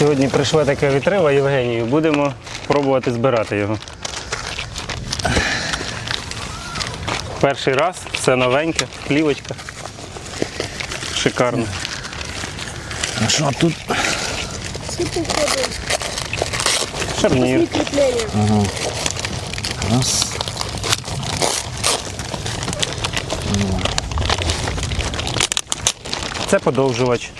Сьогодні прийшла така вітрила Євгенію. Будемо пробувати збирати його. Перший раз, все новеньке, плівочка. Шикарно. А що тут? Шарнір. Кріплення. Раз. Це подовжувач.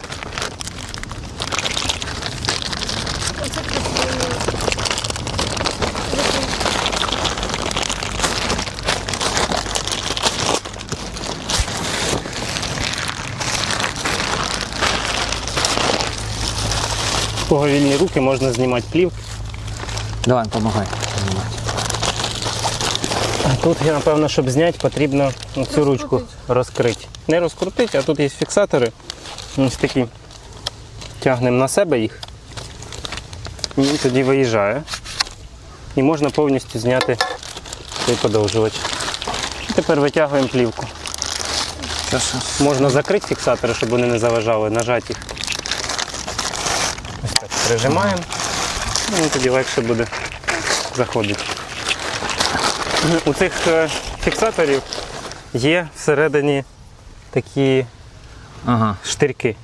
Кого вільні руки можна знімати плівки. Давай, помагай. А тут, я, напевно, щоб зняти, потрібно цю ручку розкрити. Не розкрутити, а тут є фіксатори. Ось такі. Тягнемо на себе їх. І він тоді виїжджає. І можна повністю зняти цей подовжувач. І тепер витягуємо плівку. Можна закрити фіксатори, щоб вони не заважали, нажати їх. Прижимаємо. Ну, тоді легше буде заходити. У цих е, фіксаторів є всередині такі Ага. штирки.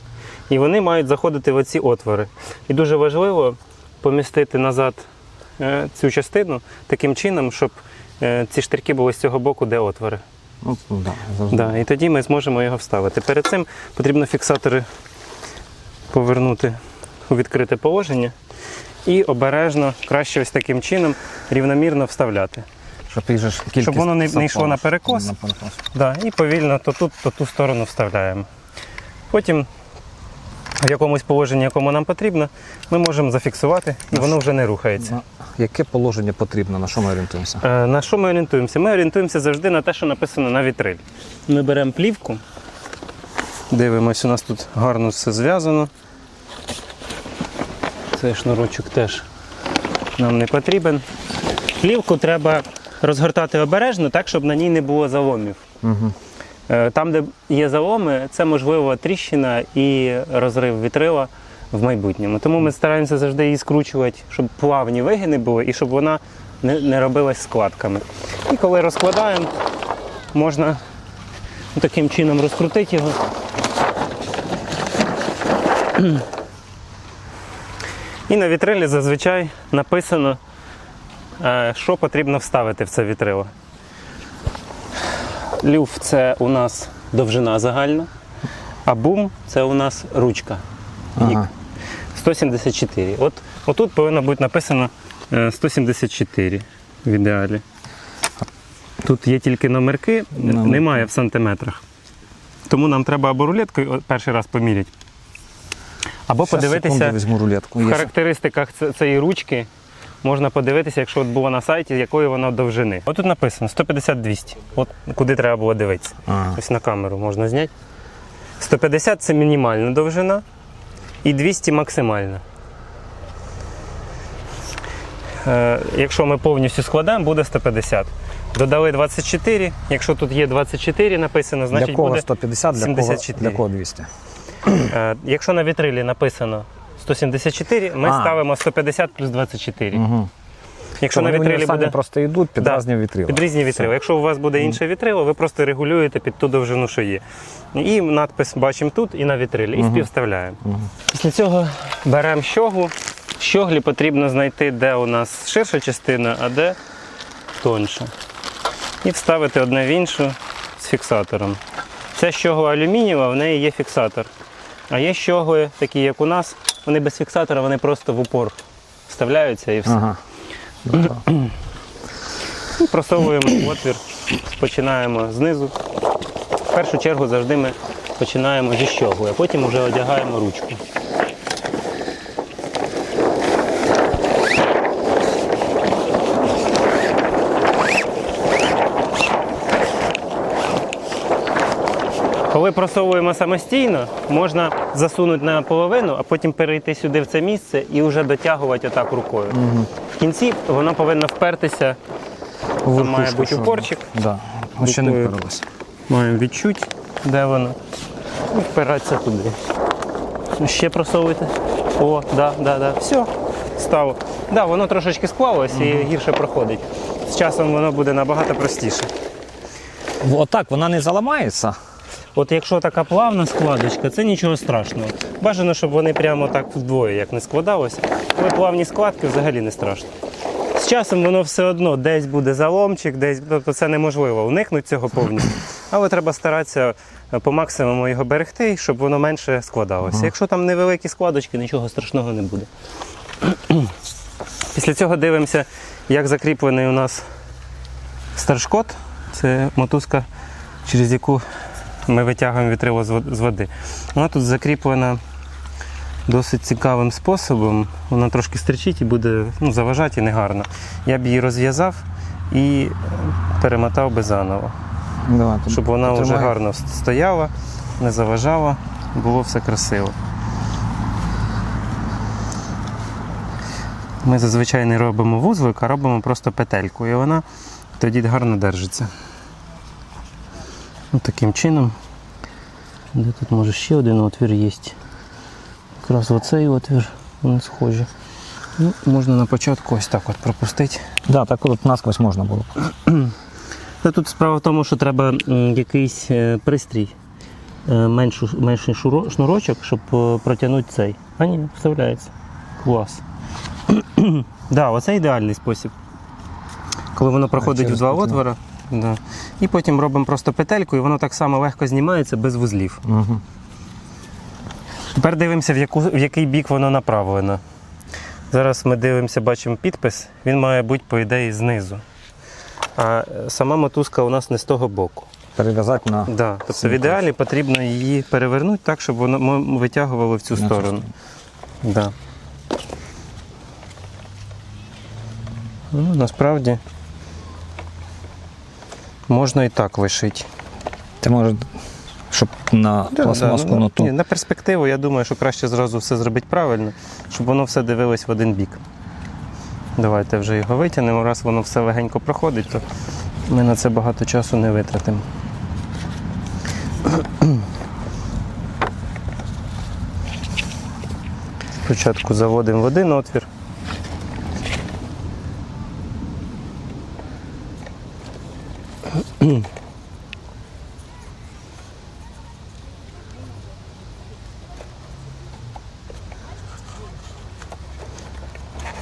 І вони мають заходити в оці отвори. І дуже важливо помістити назад е, цю частину таким чином, щоб е, ці штирки були з цього боку, де отвори. Ну, да. Да, і тоді ми зможемо його вставити. Перед цим потрібно фіксатори повернути у відкрите положення і обережно, краще ось таким чином, рівномірно вставляти. Щоб їх же ж кількість Щоб воно не- не йшло на перекос. На перекос. Да, і повільно то тут, то ту сторону вставляємо. Потім в якомусь положенні, якому нам потрібно, ми можемо зафіксувати і воно вже не рухається. На Яке положення потрібно, на що ми орієнтуємося? Е, На що ми орієнтуємося? Ми орієнтуємося завжди на те, що написано на вітрилі. Ми беремо плівку, дивимось, у нас тут гарно все зв'язано. Цей шнурочок теж нам не потрібен. Плівку треба розгортати обережно, так, щоб на ній не було заломів. Угу. Там, де є заломи, це можливо тріщина і розрив вітрила в майбутньому. Тому ми стараємося завжди її скручувати, щоб плавні вигини були і щоб вона не, не робилась складками. І коли розкладаємо, можна таким чином розкрутити його. І на вітрилі зазвичай написано, е, що потрібно вставити в це вітрило. Люф це у нас довжина загальна, а бум це у нас ручка. Ага. 174. От отут повинно бути написано е, 174 в ідеалі. Тут є тільки номерки, Номерки. немає в сантиметрах. Тому нам треба або рулеткою перший раз поміряти, або Щас, подивитися секунду, візьму рулетку. в характеристиках цієї ручки. Можна подивитися, якщо от було на сайті, якої вона довжини. От тут написано 150-200. От куди треба було дивитися. Ага. Ось на камеру можна зняти. 150 це мінімальна довжина і 200 максимальна. Е, якщо ми повністю складемо, буде 150. Додали 24. Якщо тут є 24 написано, значить Для кого буде 150, для кого, для кого 200? Е, Якщо на вітрилі написано 174, ми А. ставимо 150 плюс 24. Угу. Якщо на вітрилі буде просто йдуть під Да. різні вітрила. під різні вітрила. Якщо у вас буде інше вітрило, ви просто регулюєте під ту довжину, що є. І надпис бачимо тут і на вітрилі, і співставляємо. Після цього беремо щоглу. В щоглі потрібно знайти, де у нас ширша частина, а де тоньша. І вставити одне в іншу з фіксатором. Ця щогла алюмінієва, в неї є фіксатор. А є щогли, такі як у нас, вони без фіксатора, вони просто в упор вставляються і все. Ага. І просовуємо отвір, починаємо знизу. В першу чергу завжди ми починаємо зі щогли, а потім вже одягаємо ручку. Коли просовуємо самостійно, можна засунути наполовину, а потім перейти сюди в це місце і вже дотягувати отак рукою. В кінці воно повинно впертися Вверху має бути упорчик. Да. Ну, ще не Рукою. Маємо відчути, де воно, і впиратися туди. Ще просовуйте. О, да, да, да. Все, стало. Да, воно трошечки склалось і гірше проходить. З часом воно буде набагато простіше. Отак, вона не заламається. От якщо така плавна складочка, це нічого страшного. Бажано, щоб вони прямо так вдвоє, як не складалося. Коли плавні складки взагалі не страшно. З часом воно все одно десь буде заломчик, десь тобто це неможливо уникнути цього повністю. Але треба старатися е, по максимуму його берегти, щоб воно менше складалося. Якщо там невеликі складочки, нічого страшного не буде. Після цього дивимося, як закріплений у нас старшкот. Це мотузка, через яку ми витягуємо вітрило з води. Вона тут закріплена досить цікавим способом. Вона трошки стричить і буде ну, заважати і негарно. Я б її розв'язав і перемотав би заново, Давай, щоб вона вже потримай. гарно стояла, не заважала, було все красиво. Ми зазвичай не робимо вузлик, а робимо просто петельку, і вона тоді гарно держиться. Ось таким чином. Де тут може ще один отвір є. Якраз оцей отвір, вони схожі. Ну, можна на початку ось так от пропустити. Да, так от насквозь можна було. Та тут справа в тому, що треба якийсь е, пристрій, е, менший шуро- шнурочок, щоб е, протягнути цей. А ні, вставляється. Клас. да, оце ідеальний спосіб. Коли воно проходить в через два петлю. Да. І потім робимо просто петельку, і воно так само легко знімається без вузлів. Угу. Тепер дивимося, в, яку, в який бік воно направлено. Зараз ми дивимося, бачимо підпис, він має бути, по ідеї, знизу. А е, сама мотузка у нас не з того боку. Перев'язати на Да. Тобто в ідеалі потрібно її перевернути так, щоб воно витягувало в цю На сторону. Да. Ну, насправді можна і так вишити. Ти може, щоб на пластмаску ну, на ні, на перспективу, я думаю, що краще зразу все зробити правильно, щоб воно все дивилось в один бік. Давайте вже його витягнемо. Раз воно все легенько проходить, то ми на це багато часу не витратимо. Спочатку заводимо в один отвір.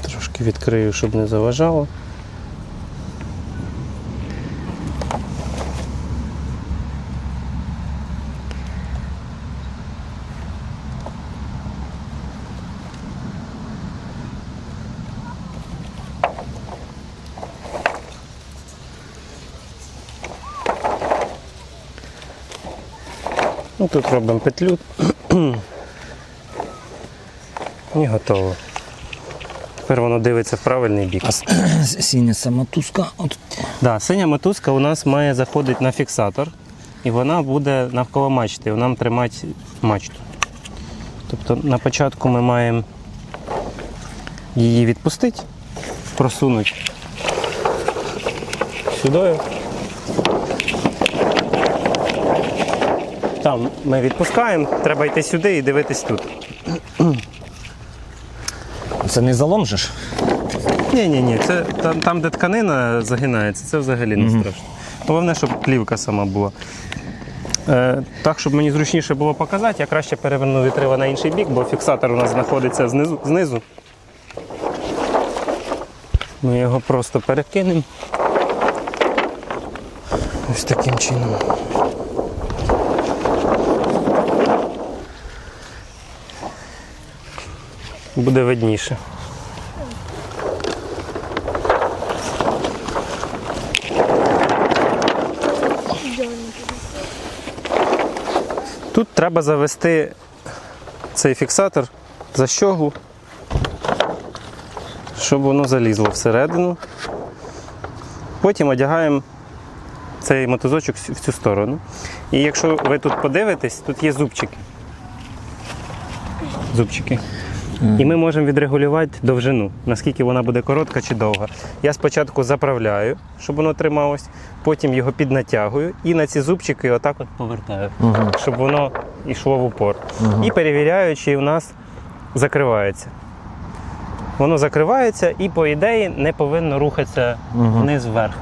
Трошки відкрию, щоб не заважало. Ну, тут робимо петлю. І готово. Тепер воно дивиться в правильний бік. А синя самотузка. От. Да, синя мотузка у нас має заходити на фіксатор, і вона буде навколо мачти, нам тримати мачту. Тобто на початку ми маємо її відпустити, просунути сюди. Там ми відпускаємо, треба йти сюди і дивитись тут. Це не заломжиш? Ні, ні, ні, це там, там, де тканина загинається, це взагалі не страшно. Головне, щоб плівка сама була. Е, так, щоб мені зручніше було показати, я краще переверну вітрила на інший бік, бо фіксатор у нас знаходиться знизу. знизу. Ми його просто перекинемо. Ось таким чином. Буде видніше. Тут треба завести цей фіксатор за щогу, щоб воно залізло всередину. Потім одягаємо цей мотузочок в цю сторону. І якщо ви тут подивитесь, тут є зубчики. Зубчики. І ми можемо відрегулювати довжину, наскільки вона буде коротка чи довга. Я спочатку заправляю, щоб воно трималось, потім його піднатягую і на ці зубчики отак от повертаю, щоб воно йшло в упор. І перевіряю, чи у нас закривається. Воно закривається і, по ідеї, не повинно рухатися вниз вверх.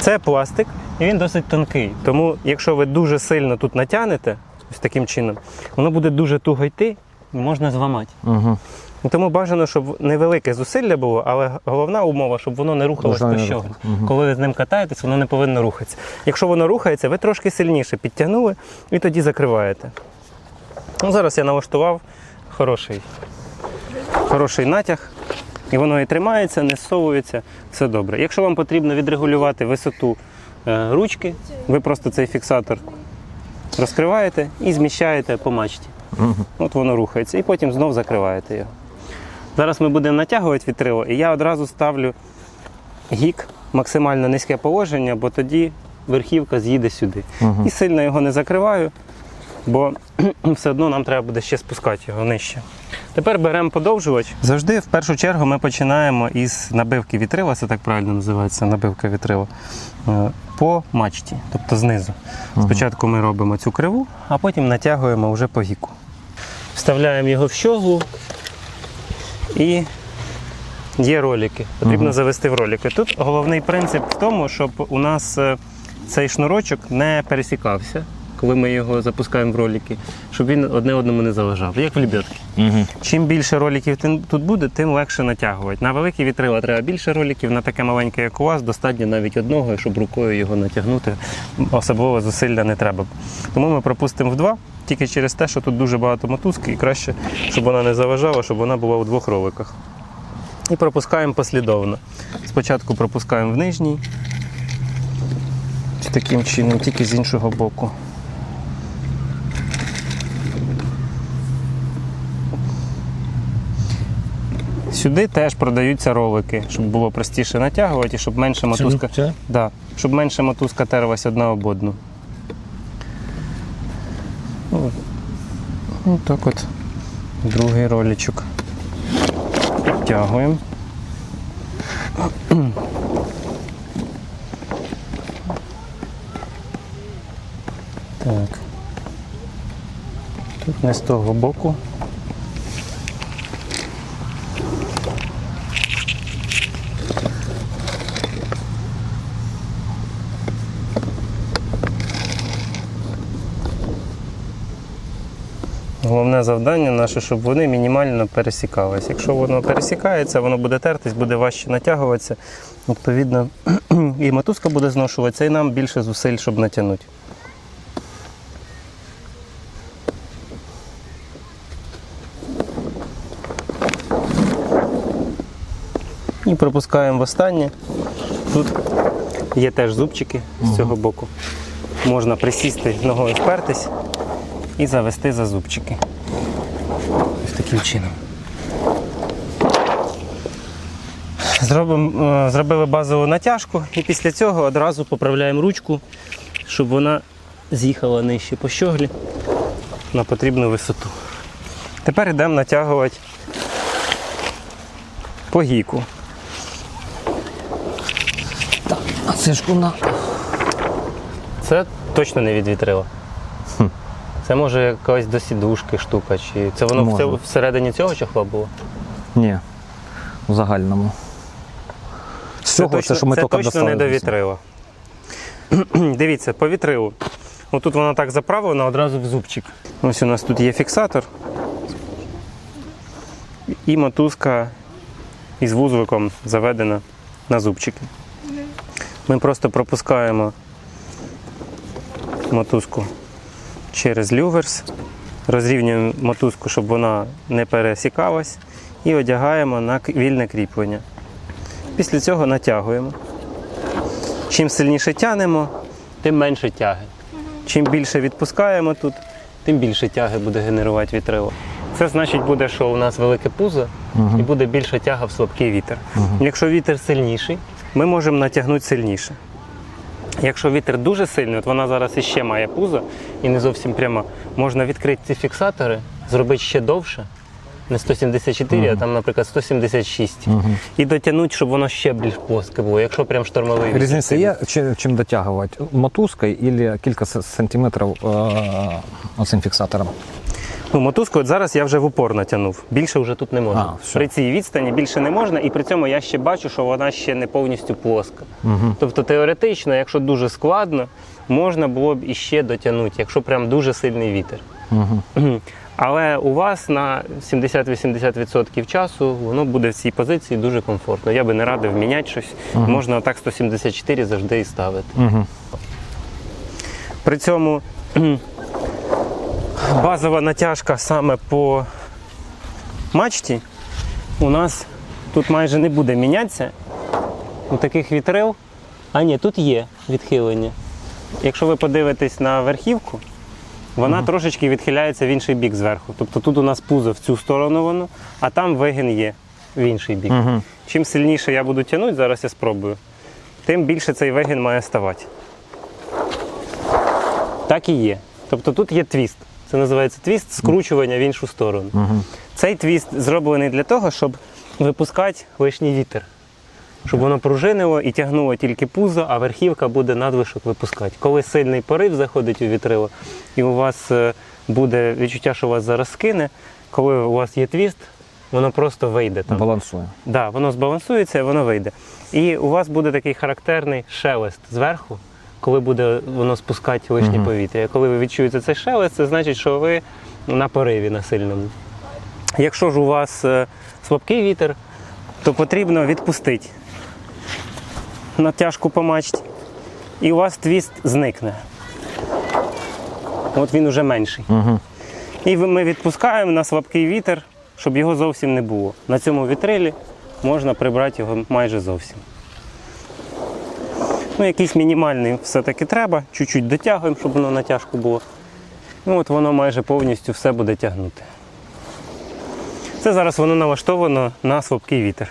Це пластик, і він досить тонкий. Тому, якщо ви дуже сильно тут натягнете, ось таким чином, воно буде дуже туго йти, можна зламати. Угу. Тому бажано, щоб невелике зусилля було, але головна умова, щоб воно не рухалось по не щоглу. Коли ви з ним катаєтесь, воно не повинно рухатися. Якщо воно рухається, ви трошки сильніше підтягнули і тоді закриваєте. Ну, зараз я налаштував хороший, хороший натяг, і воно і тримається, не зсовується, все добре. Якщо вам потрібно відрегулювати висоту е, ручки, ви просто цей фіксатор розкриваєте і зміщаєте по мачті. От воно рухається, і потім знов закриваєте його. Зараз ми будемо натягувати вітрило, і я одразу ставлю гік максимально низьке положення, бо тоді верхівка з'їде сюди. І сильно його не закриваю, бо все одно нам треба буде ще спускати його нижче. Тепер беремо подовжувач. Завжди в першу чергу ми починаємо із набивки вітрила, це так правильно називається набивка вітрила, е, по мачті, тобто знизу. Спочатку ми робимо цю криву, а потім натягуємо вже по гіку. Вставляємо його в щоглу і є ролики. Потрібно завести в ролики. Тут головний принцип в тому, щоб у нас е, цей шнурочок не пересікався, коли ми його запускаємо в ролики, щоб він одне одному не заважав, як в лебедки. Угу. Чим більше роликів тут буде, тим легше натягувати. На великі вітрила треба більше роликів, на таке маленьке, як у вас, достатньо навіть одного, щоб рукою його натягнути. Особливо зусилля не треба. Тому ми пропустимо в два, тільки через те, що тут дуже багато мотузки, і краще, щоб вона не заважала, щоб вона була у двох роликах. І пропускаємо послідовно. Спочатку пропускаємо в нижній. Таким чином, тільки з іншого боку. Сюди теж продаються ролики, щоб було простіше натягувати і щоб менше мотузка. Да, щоб менше мотузка терлась одна об одну. Ну, так от. Другий ролічок Підтягуємо. Так. Тут не з того боку. Головне завдання наше, щоб вони мінімально пересікалися. Якщо воно пересікається, воно буде тертись, буде важче натягуватися. Відповідно, і мотузка буде зношуватися, і нам більше зусиль, щоб натягнути. І пропускаємо в останнє. Тут є теж зубчики з цього боку. Можна присісти, ногою впертись і завести за зубчики. Таким чином. Зробимо, е, зробили базову натяжку і після цього одразу поправляємо ручку, щоб вона з'їхала нижче по щоглі на потрібну висоту. Тепер йдемо натягувати по гіку. А це ж вона. Це точно не від вітрила. Це може якась до сідушки штука, чи це воно в Може. цьому- всередині цього чохла було? Ні. У загальному. З цього, це, що ми це тільки точно достали. не до вітрила. Дивіться, по вітрилу. Ну, тут вона так заправлена одразу в зубчик. Ось у нас тут є фіксатор. І мотузка із вузликом заведена на зубчики. Ми просто пропускаємо мотузку через люверс, розрівнюємо мотузку, щоб вона не пересікалась, і одягаємо на вільне кріплення. Після цього натягуємо. Чим сильніше тянемо, тим менше тяги. Чим більше відпускаємо тут, тим більше тяги буде генерувати вітрило. Це значить буде, що у нас велике пузо і буде більша тяга в слабкий вітер. Якщо вітер сильніший, ми можемо натягнути сильніше. Якщо вітер дуже сильний, от вона зараз іще має пузо і не зовсім прямо, можна відкрити ці фіксатори, зробити ще довше Не 174, а там, наприклад, 176. І дотягнути, щоб воно ще більш плоске було, якщо прям штормовий Різниця є, чи- чим дотягувати? Мотузкою або кілька сантиметрів е, оцим фіксатором? Ну, мотузку от зараз я вже в упор натягнув. Більше вже тут не можна. А. При цій відстані більше не можна, і при цьому я ще бачу, що вона ще не повністю плоска. Тобто теоретично, якщо дуже складно, можна було б іще дотягнути, якщо прям дуже сильний вітер. Мгм. Але у вас на 70-80% часу воно буде в цій позиції дуже комфортно. Я би не радив міняти щось. Можна отак 174 завжди і ставити. Угу. При цьому базова натяжка саме по мачті у нас тут майже не буде мінятися. У таких вітрил. А ні, тут є відхилення. Якщо ви подивитесь на верхівку, вона трошечки відхиляється в інший бік зверху. Тобто тут у нас пузо в цю сторону воно, а там вигін є в інший бік. Угу. Чим сильніше я буду тягнути, зараз я спробую, тим більше цей вигін має ставати. Так і є. Тобто тут є твіст. Це називається твіст скручування в іншу сторону. Угу. Цей твіст зроблений для того, щоб випускати лишній вітер. Щоб воно пружинило і тягнуло тільки пузо, а верхівка буде надвишок випускати. Коли сильний порив заходить у вітрило, і у вас е, буде відчуття, що вас зараз скине, коли у вас є твіст, воно просто вийде там. Балансує. Да, воно збалансується, воно вийде. І у вас буде такий характерний шелест зверху, коли буде воно спускати лишнє повітря. Коли ви відчуєте цей шелест, це значить, що ви на пориві на сильному. Якщо ж у вас е, слабкий вітер, то потрібно відпустити натяжку по мачті, і у вас твіст зникне. От він уже менший. Угу. І ми відпускаємо на слабкий вітер, щоб його зовсім не було. На цьому вітрилі можна прибрати його майже зовсім. Ну, якийсь мінімальний все-таки треба, чуть-чуть дотягуємо, щоб воно натяжку було. Ну, от воно майже повністю все буде тягнути. Це зараз воно налаштовано на слабкий вітер.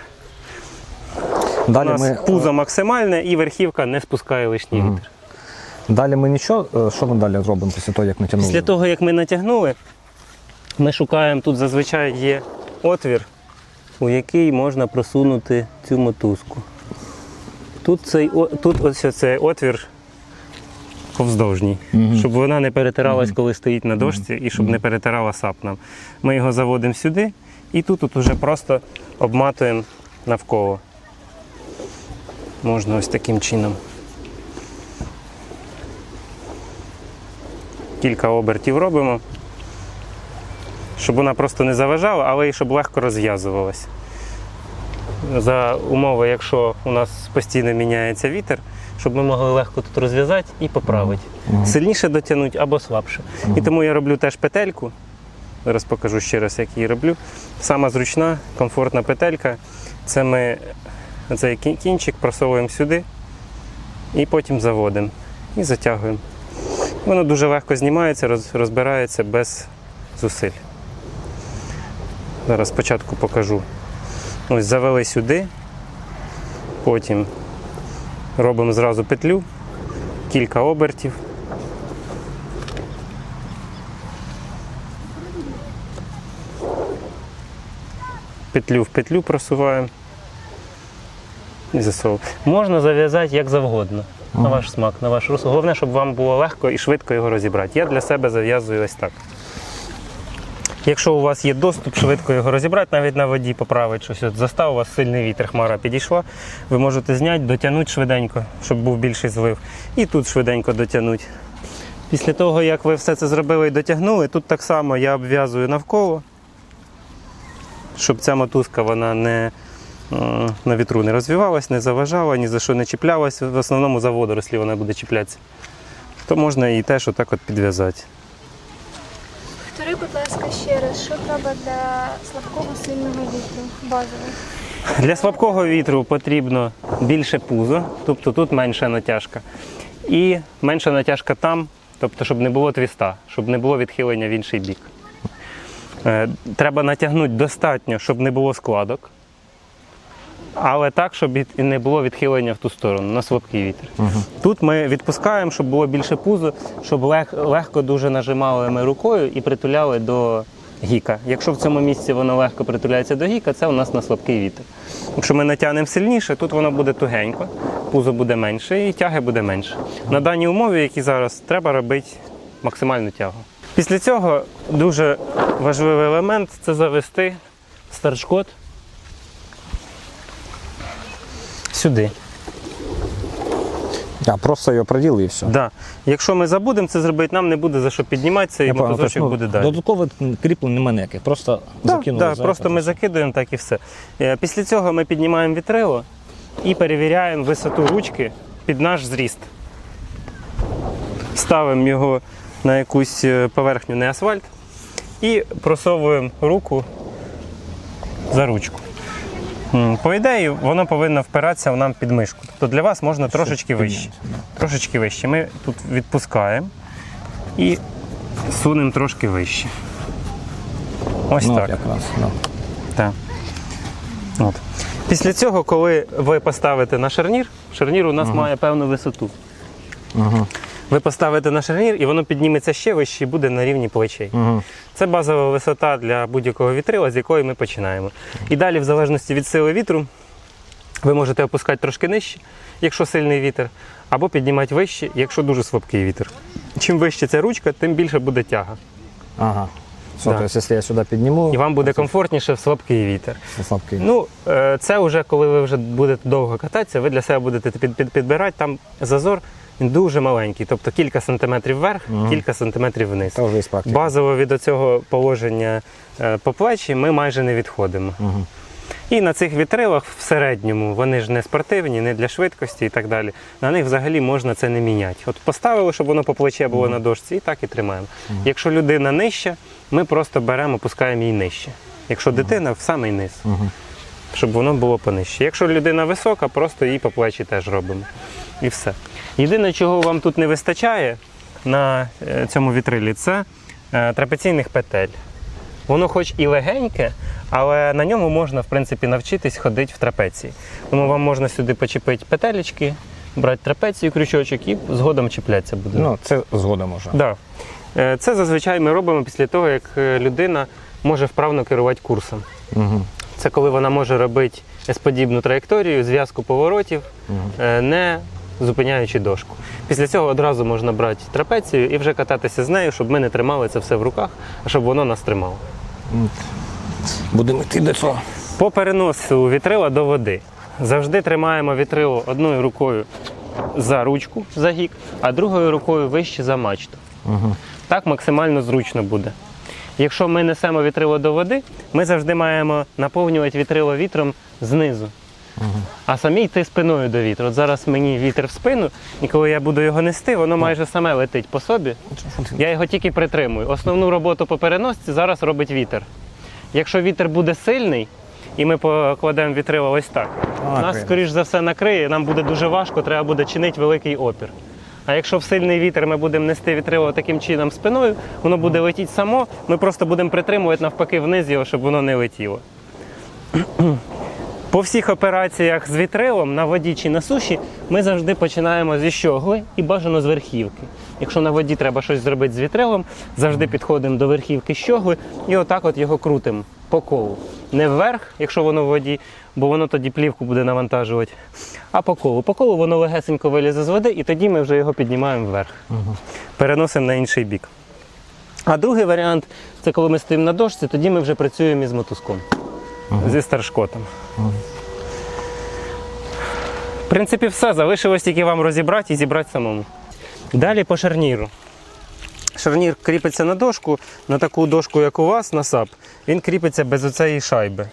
У нас ми, пузо максимальне і верхівка не спускає лишній вітер. далі ми нічого, е, що ми далі робимо після того, як натягнули? Після того, як ми натягнули, ми шукаємо, тут зазвичай є отвір, у який можна просунути цю мотузку. Тут цей, о- тут ось цей отвір повздовжній, щоб вона не перетиралась, коли стоїть на дошці, і щоб не перетирала сап нам. Ми його заводимо сюди і тут от уже просто обматуємо навколо. Можна ось таким чином. Кілька обертів робимо, щоб вона просто не заважала, але й щоб легко розв'язувалась. За умови, якщо у нас постійно міняється вітер, щоб ми могли легко тут розв'язати і поправити. Сильніше дотягнути або слабше. І тому я роблю теж петельку. Зараз покажу ще раз, як її роблю. Сама зручна, комфортна петелька. Це ми цей кінчик просовуємо сюди і потім заводимо і затягуємо. Воно дуже легко знімається, роз- розбирається без зусиль. Зараз спочатку покажу. Ось завели сюди, потім робимо зразу петлю, кілька обертів. Петлю в петлю просуваємо і засовуємо. Можна зав'язати як завгодно, на ваш смак, на ваш розсуд. Головне, щоб вам було легко і швидко його розібрати. Я для себе зав'язую ось так. Якщо у вас є доступ швидко його розібрати, навіть на воді поправити щось. От застав у вас сильний вітер, хмара підійшла, ви можете зняти, дотягнути швиденько, щоб був більший злив. І тут швиденько дотягнути. Після того, як ви все це зробили і дотягнули, тут так само я обв'язую навколо, щоб ця мотузка вона не, е, на вітру не розвивалась, не заважала, ні за що не чіплялась. В основному за водорослі вона буде чіплятися. То можна і теж отак от підв'язати. Повтори, будь ласка, ще раз, що треба для слабкого сильного вітру базово? Для слабкого вітру потрібно більше пузо, тобто тут менша натяжка. І менша натяжка там, тобто, щоб не було твіста, щоб не було відхилення в інший бік. Е, Треба натягнути достатньо, щоб не було складок, але так, щоб і не було відхилення в ту сторону, на слабкий вітер. Тут ми відпускаємо, щоб було більше пузо, щоб лег- легко дуже нажимали ми рукою і притуляли до гіка. Якщо в цьому місці воно легко притуляється до гіка, це у нас на слабкий вітер. Якщо ми натягнемо сильніше, тут воно буде тугенько, пузо буде менше і тяги буде менше. На даній умові, які зараз, треба робити максимальну тягу. Після цього дуже важливий елемент це завести старшкот сюди. А, просто її проділи і все. Да. Якщо ми забудемо це зробити, нам не буде за що підніматися, і мотузочок тобто, ну, буде далі. Додатково кріплень немає ніяких, просто Да, закинули. да, за просто це. ми закидуємо так і все. Е, Після цього ми піднімаємо вітрило і перевіряємо висоту ручки під наш зріст. Ставимо його на якусь е, поверхню, не асфальт, і просовуємо руку за ручку. По ідеї, воно повинно впиратися в нам під мишку. Тобто для вас можна трошечки вище. Трошечки вище. Ми тут відпускаємо і сунемо трошки вище. Ось Ну, так. якраз, да. Так. От. Після цього, коли ви поставите на шарнір, шарнір у нас має певну висоту. Угу. Ви поставите на шарнір і воно підніметься ще вище і буде на рівні плечей. Угу. Це базова висота для будь-якого вітрила, з якої ми починаємо. І далі, в залежності від сили вітру, ви можете опускати трошки нижче, якщо сильний вітер, або піднімати вище, якщо дуже слабкий вітер. Чим вище ця ручка, тим більше буде тяга. Ага. Все, Да. то есть, якщо я сюди підніму, І вам буде комфортніше в слабкий вітер. слабкий. Ну, е, це вже коли ви вже будете довго кататися, ви для себе будете під, під, підбирати. Там зазор він дуже маленький, тобто кілька сантиметрів вверх, кілька сантиметрів вниз. Вже. Базово від цього положення е, по плечі ми майже не відходимо. Угу. І на цих вітрилах в середньому вони ж не спортивні, не для швидкості і так далі. На них взагалі можна це не міняти. От поставили, щоб воно по плече було на дошці, і так і тримаємо. Якщо людина нижча, ми просто беремо, опускаємо її нижче. Якщо дитина в самий низ, Угу. Щоб воно було понижче. Якщо людина висока, просто її по плечі теж робимо. І все. Єдине, чого вам тут не вистачає на е, цьому вітрилі, це е, трапеційних петель. Воно хоч і легеньке, але на ньому можна в принципі навчитись ходити в трапеції. Тому вам можна сюди почепити петелечки, брати трапецію, крючочок і згодом чіплятися буде. Ну, це згодом уже. Да. Е, Це зазвичай ми робимо після того, як людина може вправно керувати курсом. Угу. Це коли вона може робити S-подібну траєкторію, зв'язку поворотів, е, не зупиняючи дошку. Після цього одразу можна брати трапецію і вже кататися з нею, щоб ми не тримали це все в руках, а щоб воно нас тримало. Будемо йти до цього. По переносу вітрила до води. Завжди тримаємо вітрило одною рукою за ручку, за гік, а другою рукою вище за мачту. Угу. Так максимально зручно буде. Якщо ми несемо вітрило до води, ми завжди маємо наповнювати вітрило вітром знизу. А самі йти спиною до вітру. От зараз мені вітер в спину, і коли я буду його нести, воно майже саме летить по собі. Я його тільки притримую. Основну роботу по переносці зараз робить вітер. Якщо вітер буде сильний, і ми покладемо вітрило ось так, А, нас, скоріш за все, накриє, нам буде дуже важко, треба буде чинити великий опір. А якщо в сильний вітер ми будемо нести вітрило таким чином спиною, воно буде летіти само, ми просто будемо притримувати навпаки вниз його, щоб воно не летіло. По всіх операціях з вітрилом на воді чи на суші ми завжди починаємо зі щогли і бажано з верхівки. Якщо на воді треба щось зробити з вітрилом, завжди підходимо до верхівки щогли і отак от його крутимо по колу. Не вверх, якщо воно в воді, бо воно тоді плівку буде навантажувати, а по колу. По колу воно легесенько вилізе з води, і тоді ми вже його піднімаємо вверх. Переносимо на інший бік. А другий варіант це коли ми стоїмо на дошці, тоді ми вже працюємо із мотузком, зі старшкотом. В принципі, все. Залишилось тільки вам розібрати і зібрати самому. Далі по шарніру. Шарнір кріпиться на дошку, на таку дошку, як у вас, на сап. Він кріпиться без оцеї шайби.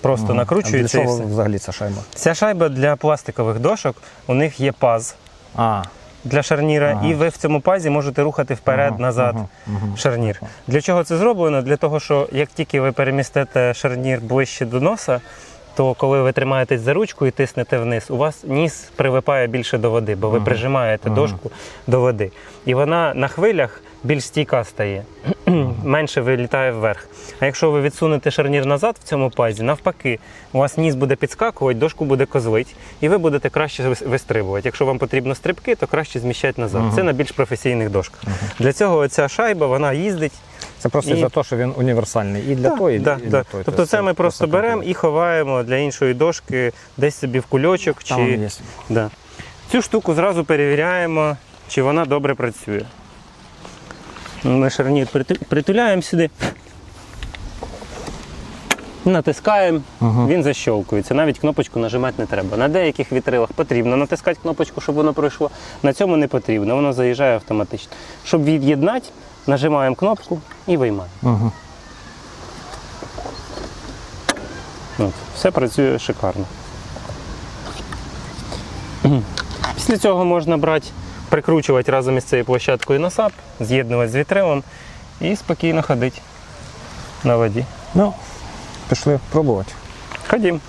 Просто А для накручується і чого все. взагалі ця шайба? Ця шайба для пластикових дошок, у них є паз А, для шарніра, Ага. і ви в цьому пазі можете рухати вперед-назад ага, ага. шарнір. Для чого це зроблено? Для того, що як тільки ви перемістите шарнір ближче до носа, то коли ви тримаєтесь за ручку і тиснете вниз, у вас ніс прилипає більше до води, бо ви прижимаєте дошку до води. І вона на хвилях більш стійка стає, менше вилітає вверх. А якщо ви відсунете шарнір назад в цьому пазі, навпаки, у вас ніс буде підскакувати, дошку буде козлить, і ви будете краще вистрибувати. Якщо вам потрібно стрибки, то краще зміщати назад. Це на більш професійних дошках. Для цього ця шайба вона їздить Це просто І- за те, що він універсальний і для того, і, да, і да. для того. Тобто це ми просто беремо і ховаємо для іншої дошки десь собі в кульочок. Там Чи... є. Да. Цю штуку зразу перевіряємо, чи вона добре працює. Ми шарнір притуляємо сюди. Натискаємо, Ага. він защовкується. Навіть кнопочку нажимати не треба. На деяких вітрилах потрібно натискати кнопочку, щоб воно пройшло. На цьому не потрібно, воно заїжджає автоматично. Щоб від'єднати, нажимаємо кнопку і виймаємо. Ага. От, все працює шикарно. Після цього можна брати, прикручувати разом із цією площадкою на сап, з'єднувати з вітрилом і спокійно ходити на воді. Ну, пішли пробувати. Ходім.